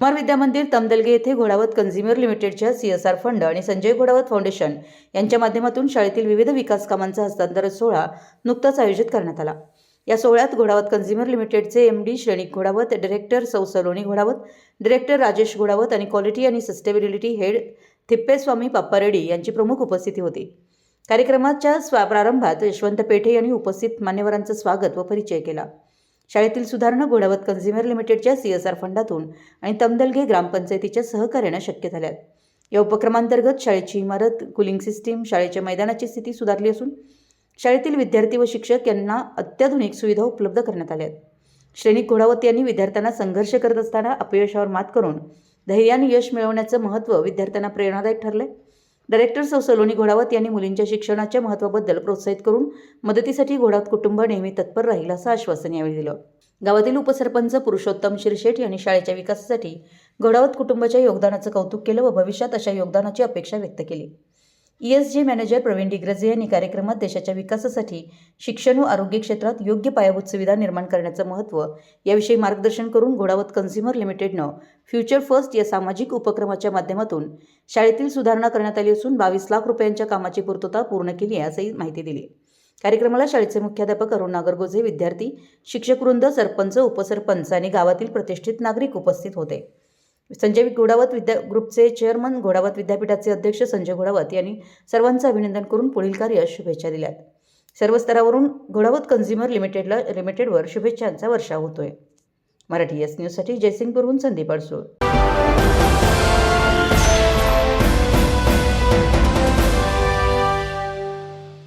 कुमार विद्या मंदिर तमदलगे येथे घोडावत कन्झ्युमर लिमिटेडच्या CSR fund आणि संजय घोडावत फाउंडेशन यांच्या माध्यमातून शाळेतील विविध विकास कामांचा हस्तांतरण सोहळा नुकताच आयोजित करण्यात आला. या सोहळ्यात घोडावत कन्झ्युमर लिमिटेडचे M D Shrenik Ghodawat director सौ सलोनी घोडावत डिरेक्टर राजेश घोडावत आणि क्वालिटी आणि सस्टेबिलिटी हेड थिप्पेस्वामी पाप्पा रेड्डी यांची प्रमुख उपस्थिती होती. कार्यक्रमाच्या स्वा प्रारंभात यशवंत पेठे यांनी उपस्थित मान्यवरांचं स्वागत व परिचय केला. शाळेतील सुधारणा घोडावत कन्झ्युमर लिमिटेडच्या सी एस आर फंडातून आणि तमदलगे ग्रामपंचायतीच्या सहकार्यानं शक्य झाल्यात. या उपक्रमांतर्गत शाळेची इमारत कुलिंग सिस्टीम शाळेच्या मैदानाची स्थिती सुधारली असून शाळेतील विद्यार्थी व शिक्षक यांना अत्याधुनिक सुविधा उपलब्ध करण्यात आल्या आहेत श्रेणिक घोडावत यांनी विद्यार्थ्यांना संघर्ष करत असताना अपयशावर मात करून धैर्याने यश मिळवण्याचं महत्त्व विद्यार्थ्यांना प्रेरणादायक ठरलंय. डायरेक्टर सौ सलोनी घोडावत यांनी मुलींच्या शिक्षणाच्या महत्त्वाबद्दल प्रोत्साहित करून मदतीसाठी घोडावत कुटुंब नेहमी तत्पर राहील असं आश्वासन यावेळी दिलं. गावातील उपसरपंच पुरुषोत्तम शिरशेट यांनी शाळेच्या विकासासाठी घोडावत कुटुंबाच्या योगदानाचं कौतुक केलं व भविष्यात अशा योगदानाची अपेक्षा व्यक्त केली. E S manager Praveen Digraje यांनी कार्यक्रमात देशाच्या विकासासाठी शिक्षण व आरोग्य क्षेत्रात योग्य पायाभूत सुविधा निर्माण करण्याचं महत्त्व याविषयी मार्गदर्शन करून घोडावत कन्झ्युमर लिमिटेडनं फ्युचर फर्स्ट या सामाजिक उपक्रमाच्या माध्यमातून शाळेतील सुधारणा करण्यात आली असून बावीस लाख रुपयांच्या कामाची पूर्तता पूर्ण केली आहे असंही माहिती दिली. कार्यक्रमाला शाळेचे मुख्याध्यापक अरुण नागरगोजे विद्यार्थी शिक्षकवृंद सरपंच उपसरपंच आणि गावातील प्रतिष्ठित नागरिक उपस्थित होते. संजय घोडावत विद्या ग्रुपचे चेअरमन घोडावत विद्यापीठाचे अध्यक्ष संजय घोडावत यांनी सर्वांचं अभिनंदन करून पुढील कार्य शुभेच्छा दिल्यात. सर्व स्तरावरून घोडावत कन्झ्युमर लिमिटेडला लिमिटेडवर शुभेच्छांचा वर्षाव होतोय. मराठी एस न्यूजसाठी जयसिंगपूरहून संदीप अडसूळ.